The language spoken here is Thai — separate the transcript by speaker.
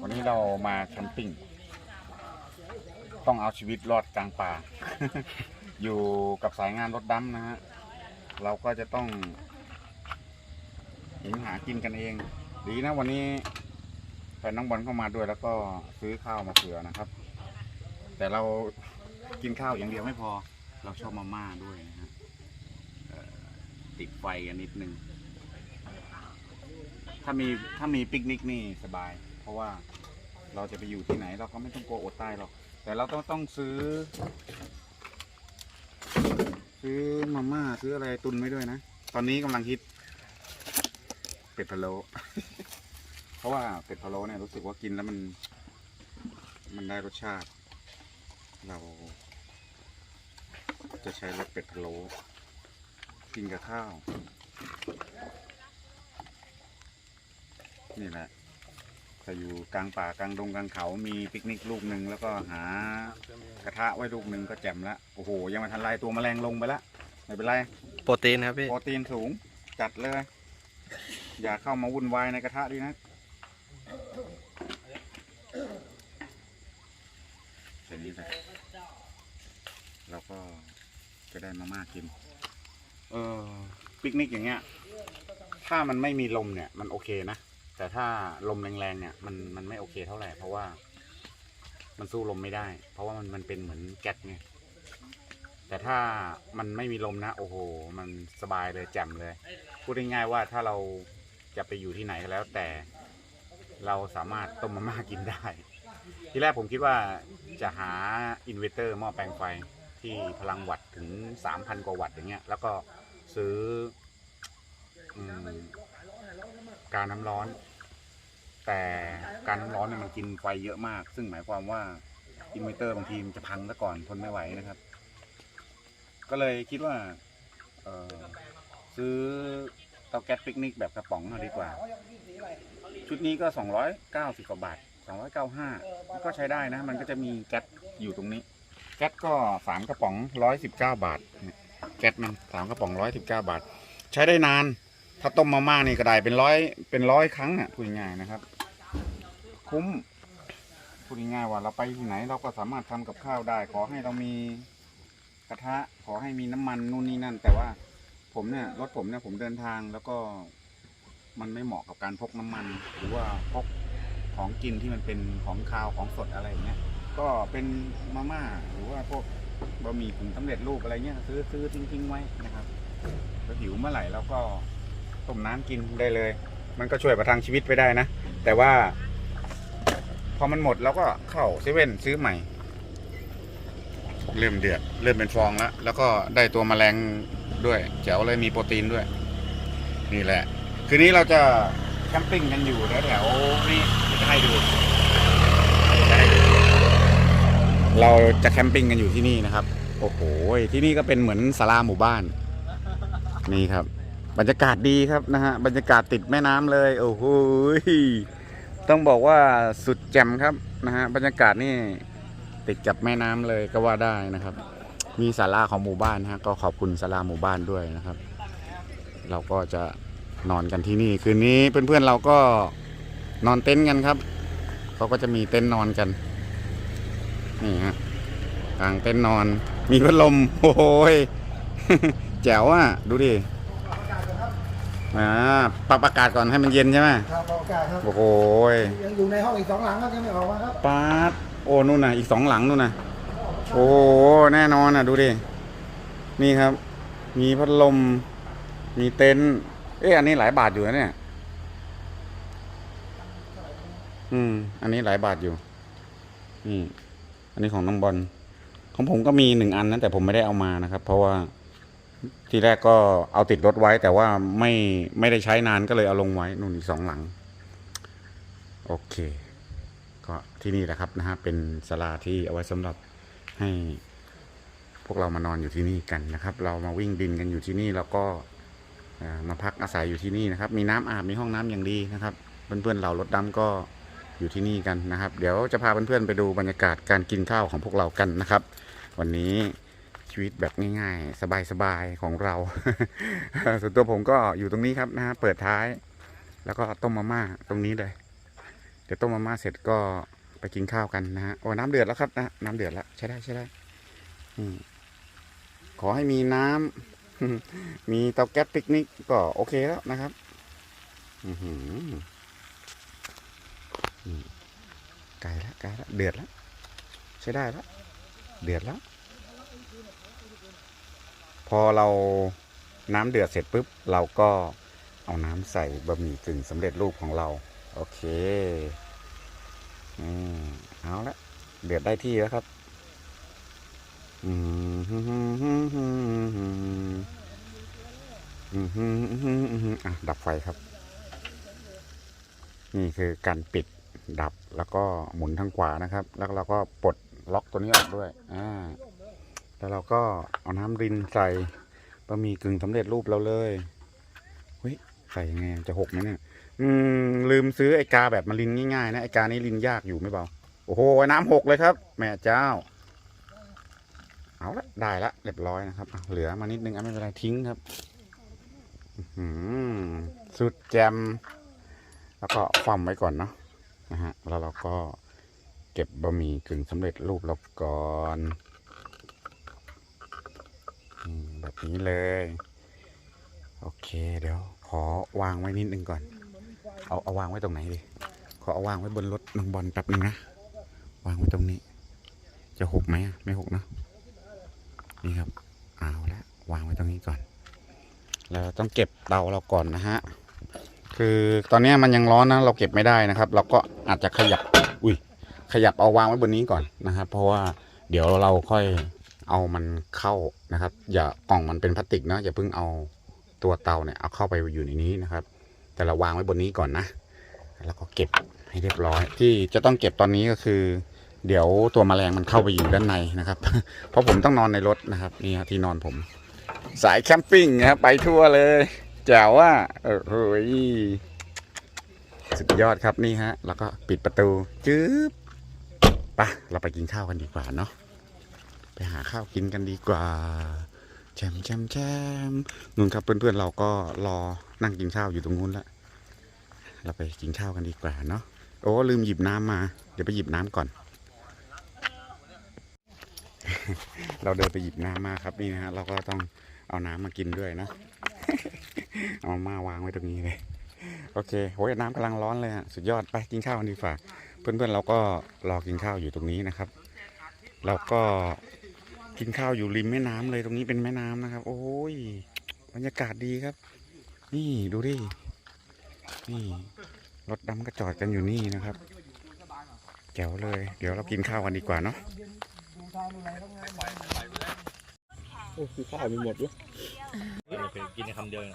Speaker 1: วันนี้เรามาแคมปิ้ง ต้องเอาชีวิตรอดกลางป่า อยู่กับสายงานรถดำนะฮะ เราก็จะต้องหินหากินกันเอง ดีนะวันนี้แฟนน้องบอลเข้ามาด้วยแล้วก็ซื้อข้าวมาเผื่อนะครับ แต่เรากินข้าวอย่างเดียวไม่พอ เราชอบมาม่าด้วยนะฮะเอ่อติดไฟกันนิดนึง ถ้ามีถ้ามีปิกนิกนี่สบายเพ ราะว่าเราจะไปอยู่ที่ไหนเราก็ไม่ต้องกลัวอดตายหรอก แต่เราต้องต้องซื้อ ซื้อมาม่าซื้ออะไรตุนไว้ด้วยนะ ตอนนี้กำลังฮิต เป็ดพะโล้ เพราะว่าเป็ดพะโล้เนี่ยรู้สึกว่ากินแล้วมัน มันได้รสชาติ เรา จะใช้รสเป็ดพะโล้กินกับข้าว นี่แหละ ถ้าอยู่กลางป่ากลางดงกลางเขา มีปิกนิกลูกหนึ่งแล้วก็หากระทะไว้ลูกหนึ่งก็แจ่มละโอ้โห ยังไมาทันไรตัวแมลงลงไปละไม่เป็นไร
Speaker 2: โปรตีนครับพี่
Speaker 1: โปรตีนสูงจัดเลย อย่าเข้ามาวุ่นวายในกระทะดีนะ เสร็จนี้เลยเราก็จะได้มาม่ากิน เออปิกนิกอย่างเงี้ย ถ้ามันไม่มีลมเนี่ย มันโอเคนะ แต่ถ้าลมแรงๆเนี่ยมันมันไม่โอเคเท่าไหร่เพราะว่า มันสู้ลมไม่ได้ เพราะว่ามันมันเป็นเหมือนแก๊สไงแต่ถ้ามันไม่มีลมนะ โอ้โห มันสบายเลยแจ่มเลย พูดง่ายๆว่าถ้าเราจะไปอยู่ที่ไหนก็แล้ว แต่เราสามารถต้มมาม่ากินได้ ที่แรกผมคิดว่าจะหาอินเวอร์เตอร์หม้อแปลงไฟที่พลังวัตต์ถึง 3,000 กว่าวัตต์อย่างเงี้ย แล้วก็ซื้ออการน้ำร้อน แต่การน้ำร้อนเนี่ยมันกินไฟเยอะมาก ซึ่งหมายความว่าอินเวอร์เตอร์บางทีมันจะพังซะก่อนทนไม่ไหวนะครับ ก็เลยคิดว่าเออซื้อเตาแก๊สปิกนิกแบบกระป๋องเอาดีกว่า ชุดนี้ก็ 290กว่าบาท 295ก็ใช้ได้นะ มันก็จะมีแก๊สอยู่ตรงนี้ แก๊สก็สามกระป๋อง 119 บาท แก๊สมันสามกระป๋อง 119 บาท ใช้ได้นาน ถ้าต้มมาม่านี่ก็ได้เป็นร้อยเป็นร้อยครั้งอะพูดง่ายๆนะครับ คุ้มพูดง่ายๆว่าเราไปที่ไหนเราก็สามารถทำกับข้าวได้ ขอให้เรามีกระทะ ขอให้มีน้ำมันนู่นนี่นั่น แต่ว่าผมเนี่ยรถผมเนี่ยผมเดินทางแล้วก็มันไม่เหมาะกับการพกน้ำมัน หรือว่าพกของกินที่มันเป็นของคาวของสดอะไรอย่างเงี้ยก็เป็นมาม่าหรือว่าพวกบะหมี่กึ่งสำเร็จรูปอะไรเงี้ยซื้อซื้อทิ้งๆไว้นะครับแล้วหิวเมื่อไหร่เราก็ต้มน้ำกินได้เลย มันก็ช่วยประทังชีวิตไปได้นะ แต่ว่า พอมันหมดเราก็เข้าเซเว่นซื้อใหม่ เริ่มเดือดเริ่มเป็นฟองแล้ว แล้วก็ได้ตัวแมลงด้วยแจ๋วเลยมีโปรตีนด้วย นี่แหละ คืนนี้เราจะแคมปิ้งกันอยู่แถวๆนี้จะให้ดู เราจะแคมปิ้งกันอยู่ที่นี่นะครับ โอ้โหที่นี่ก็เป็นเหมือนศาลาหมู่บ้าน นี่ครับ บรรยากาศดีครับนะฮะบรรยากาศติดแม่น้ำเลย โอ้โห ต้องบอกว่าสุดแจ่มครับนะฮะบรรยากาศนี่ติดกับแม่น้ำเลยก็ว่าได้นะครับ มีศาลาของหมู่บ้านนะฮะก็ขอบคุณศาลาหมู่บ้านด้วยนะครับ เราก็จะนอนกันที่นี่คืนนี้เพื่อนๆเราก็นอนเต็นท์กันครับเขาก็จะมีเต็นท์นอนกันนี่ฮะกลางเต็นท์นอน มีพัดลมโอ้โหยแจ๋วอะดูดิ อ่าปรับอากาศก่อนให้มันเย็นใช่ไหม
Speaker 3: ครับอากาศครับ
Speaker 1: โอ้โหย
Speaker 3: ยังอยู่ในห้องอีกสองหลังครับยังไม่ออกมาครับ
Speaker 1: ปาดโอ้นู่นน่ะ อีกสองหลังนู่นน่ะ โอ้โหแน่นอนอะ ดูดิ นี่ครับ มีพัดลม มีเต็นท์เอ๊ะอันนี้หลายบาทอยู่นะเนี่ย อืม อันนี้หลายบาทอยู่ นี่ อันนี้ของน้องบอล ของผมก็มีหนึ่งอันนะแต่ผมไม่ได้เอามานะครับ เพราะว่า ทีแรกก็เอาติดรถไว้ แต่ว่าไม่ไม่ได้ใช้นานก็เลยเอาลงไว้นู่นอีกสองหลัง โอเค ก็ที่นี่แหละครับนะฮะเป็นศาลาที่เอาไว้สำหรับให้พวกเรามานอนอยู่ที่นี่กันนะครับ เรามาวิ่งดินกันอยู่ที่นี่แล้วก็มาพักอาศัยอยู่ที่นี่นะครับ มีน้ำอาบมีห้องน้ำอย่างดีนะครับ เพื่อนๆเรารถดำก็อยู่ที่นี่กันนะครับ เดี๋ยวจะพาเพื่อนๆไปดูบรรยากาศการกินข้าวของพวกเรากันนะครับ วันนี้ ชีวิตแบบง่ายๆ สบายๆ ของเรา ส่วนตัวผมก็อยู่ตรงนี้ครับนะฮะเปิดท้าย แล้วก็ต้มมาม่าตรงนี้เลย เดี๋ยวต้มมาม่าเสร็จก็ไปกินข้าวกันนะฮะโอ้น้ำเดือดแล้วครับนะน้ำเดือดแล้วใช้ได้ใช้ได้ขอให้มีน้ำมีเตาแก๊สปิกนิกก็โอเคแล้วนะครับอือหือไก่ละไก่ละเดือดแล้วใช้ได้แล้วเดือดแล้ว พอเราน้ำเดือดเสร็จปุ๊บเราก็เอาน้ำใส่บะหมี่กึ่งสำเร็จรูปของเรา โอเคอืมเอาละเดือดได้ที่แล้วครับอืมอืมฮึ่มฮึ่มฮึ่มอะดับไฟครับ นี่คือการปิดดับแล้วก็หมุนทางขวานะครับ แล้วเราก็ปลดล็อกตัวนี้ออกด้วยอ่า แล้วเราก็เอาน้ำรินใส่บะหมี่กึ่งสำเร็จรูปเราเลยเฮ้ยใส่ยังไงจะหกไหมเนี่ยอืมลืมซื้อไอกาแบบมาลินง่ายๆนะไอกานี้ลินยากอยู่ไม่เบาโอ้โหน้ำหกเลยครับ แม่เจ้า เอาละได้ละเรียบร้อยนะครับเหลือมานิดนึงอะไม่เป็นไรทิ้งครับอสุดแจม แล้วก็คว่ำไว้ก่อนเนาะนะฮะแล้วเราก็เก็บบะหมี่กึ่งสำเร็จรูปเราก่อนอืม แบบนี้เลย โอเคเดี๋ยว ขอวางไว้นิดนึงก่อน เอาเอาวางไว้ตรงไหนดีขอเอาวางไว้บนรถน้องบอลแป๊บนึงนะวางไว้ตรงนี้ จะหกไหมไม่หกเนอะนี่ครับเอาละวางไว้ตรงนี้ก่อนแล้วต้องเก็บเตาเราก่อนนะฮะคือตอนนี้มันยังร้อนนะเราเก็บไม่ได้นะครับ เราก็อาจจะขยับอุ้ยขยับเอาวางไว้บนนี้ก่อนนะครับเพราะว่าเดี๋ยวเราค่อย เอามันเข้านะครับ อย่ากล่องมันเป็นพลาสติกเนาะอย่าเพิ่งเอาตัวเตาเนี่ยเอาเข้าไปอยู่ในนี้นะครับ แต่เราวางไว้บนนี้ก่อนนะ แล้วก็เก็บให้เรียบร้อย ที่จะต้องเก็บตอนนี้ก็คือ เดี๋ยวตัวแมลงมันเข้าไปอยู่ด้านในนะครับ เพราะผมต้องนอนในรถนะครับนี่ครับที่นอนผม สายแคมปิ้งนะครับไปทั่วเลยแจ๋วว่าเออเฮ้ยสุดยอดครับนี่ฮะ แล้วก็ปิดประตูจึ๊บไปะเราไปกินข้าวกันดีกว่าเนาะ ไปหาข้าวกินกันดีกว่าแจมแจมแจมนู่นครับเพื่อนๆเราก็รอนั่งกินข้าวอยู่ตรงนู้นแล้วเราไปกินข้าวกันดีกว่าเนาะโอ้ลืมหยิบน้ำมา เดี๋ยวไปหยิบน้ำก่อน เราเดินไปหยิบน้ำมาครับนี่นะฮะเราก็ต้องเอาน้ำมากินด้วยนะเอามาวางไว้ตรงนี้เลยโอเคโอ้ยน้ำกำลังร้อนเลยฮะสุดยอดไปกินข้าวกันดีกว่าเพื่อนๆเราก็รอกินข้าวอยู่ตรงนี้นะครับ เราก็ กินข้าวอยู่ริมแม่น้ำเลยตรงนี้เป็นแม่น้ำนะครับ โอ้ยบรรยากาศดีครับ นี่ดูดิ นี่รถดำก็จอดกันอยู่นี่นะครับแจ๋วเลย เดี๋ยวเรากินข้าวกันดีกว่าเนาะ
Speaker 2: โอ้คือข้าวมีหมดด้วย
Speaker 4: กินในคำเดียวเอง